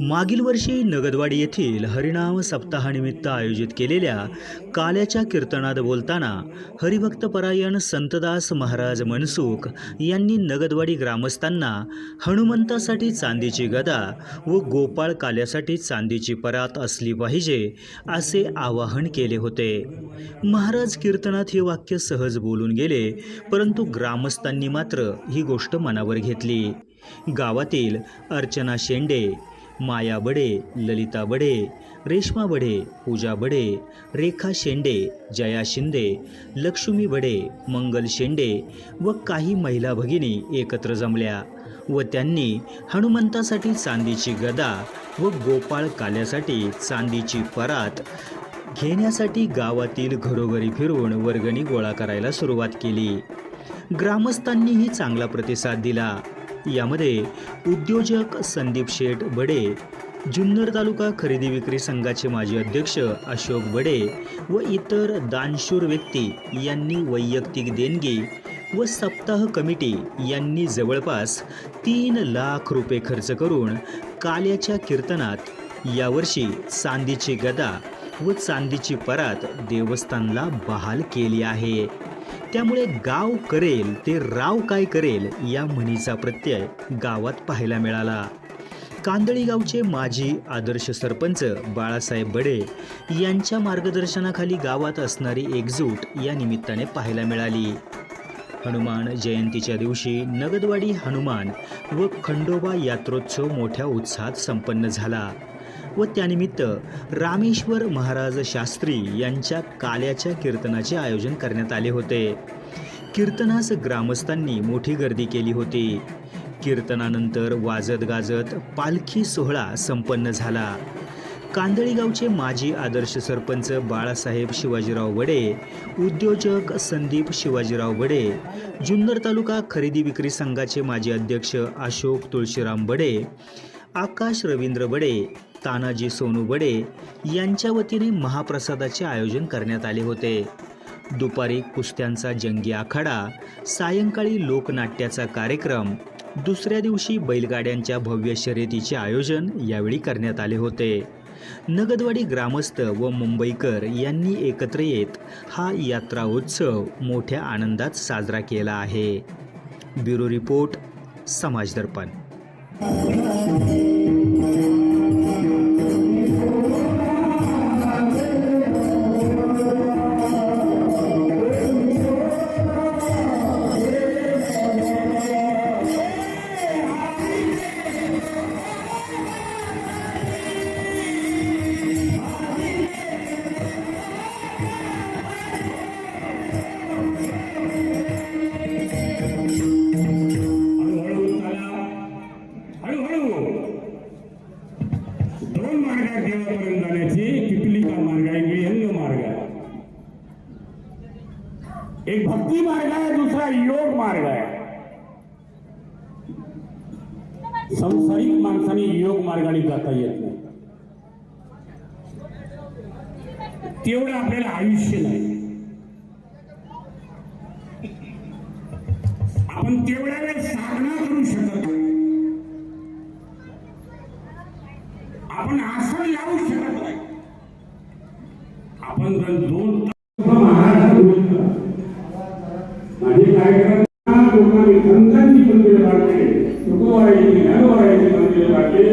मागील वर्षी नगदवाडी येथील हरिनाम सप्ताहानिमित्त आयोजित केलेल्या काल्याच्या कीर्तनात बोलताना हरिभक्त परायण संतदास महाराज मनसुख यांनी नगदवाडी ग्रामस्थांना हनुमंतासाठी चांदीची गदा व गोपाळ काल्यासाठी चांदीची परात असली पाहिजे असे आवाहन केले होते. महाराज कीर्तनात हे वाक्य सहज बोलून गेले परंतु ग्रामस्थांनी मात्र ही गोष्ट मनावर घेतली. गावातील अर्चना शेंडे माया बडे ललिता बडे रेश्मा बडे पूजा बडे रेखा शेंडे जया शिंदे लक्ष्मी बडे मंगल शेंडे व काही महिला भगिनी एकत्र जमल्या व त्यांनी हनुमंतासाठी चांदीची गदा व गोपाळ काल्यासाठी चांदीची परात घेण्यासाठी गावातील घरोघरी फिरून वर्गणी गोळा करायला सुरुवात केली. ग्रामस्थांनीही चांगला प्रतिसाद दिला. यामध्ये उद्योजक संदीप शेठ बडे जुन्नर तालुका खरेदी विक्री संघाचे माजी अध्यक्ष अशोक बडे व इतर दानशूर व्यक्ती यांनी वैयक्तिक देणगी व सप्ताह कमिटी यांनी जवळपास तीन लाख रुपये खर्च करून काल्याच्या कीर्तनात यावर्षी चांदीची गदा व चांदीची परात देवस्थानला बहाल केली आहे. त्यामुळे गाव करेल ते राव काय करेल या म्हणीचा प्रत्यय गावात पाहायला मिळाला. कांदळी गावचे माजी आदर्श सरपंच बाळासाहेब बडे यांच्या मार्गदर्शनाखाली गावात असणारी एकजूट या निमित्ताने पाहायला मिळाली. हनुमान जयंतीच्या दिवशी नगदवाडी हनुमान व खंडोबा यात्रोत्सव मोठ्या उत्साहात संपन्न झाला. व त्यानिमित्त रामेश्वर महाराज शास्त्री यांच्या काल्याच्या कीर्तनाचे आयोजन करण्यात आले होते. कीर्तनास ग्रामस्थांनी मोठी गर्दी केली होती. कीर्तनानंतर वाजत गाजत पालखी सोहळा संपन्न झाला. कांदळीगावचे माजी आदर्श सरपंच बाळासाहेब शिवाजीराव बडे उद्योजक संदीप शिवाजीराव बडे जुन्नर तालुका खरेदी विक्री संघाचे माजी अध्यक्ष अशोक तुळशीराम बडे आकाश रवींद्र बडे तानाजी सोनू बडे यांच्या वतीने महाप्रसादाचे आयोजन करण्यात आले होते. दुपारी कुस्त्यांचा जंगी आखाडा सायंकाळी लोकनाट्याचा कार्यक्रम दुसऱ्या दिवशी बैलगाड्यांच्या भव्य शर्यतीचे आयोजन यावेळी करण्यात आले होते. नगदवाडी ग्रामस्थ व मुंबईकर यांनी एकत्र येत हा यात्रा उत्सव मोठ्या आनंदात साजरा केला आहे. ब्युरो रिपोर्ट समाज दोन देवापर्यंत जाण्याची पिपलिका मार्ग आहे? विहंग मार्ग आहे. एक भक्ती मार्ग आहे दुसरा योग मार्ग आहे. संसारिक माणसाने योग मार्गाने जाता येत नाही. तेवढं आपल्याला आयुष्य नाही. आपण तेवढ्या वेळेस मंदिर बांधले तुकोबाईची ज्ञानोबाईची मंदिर बांधले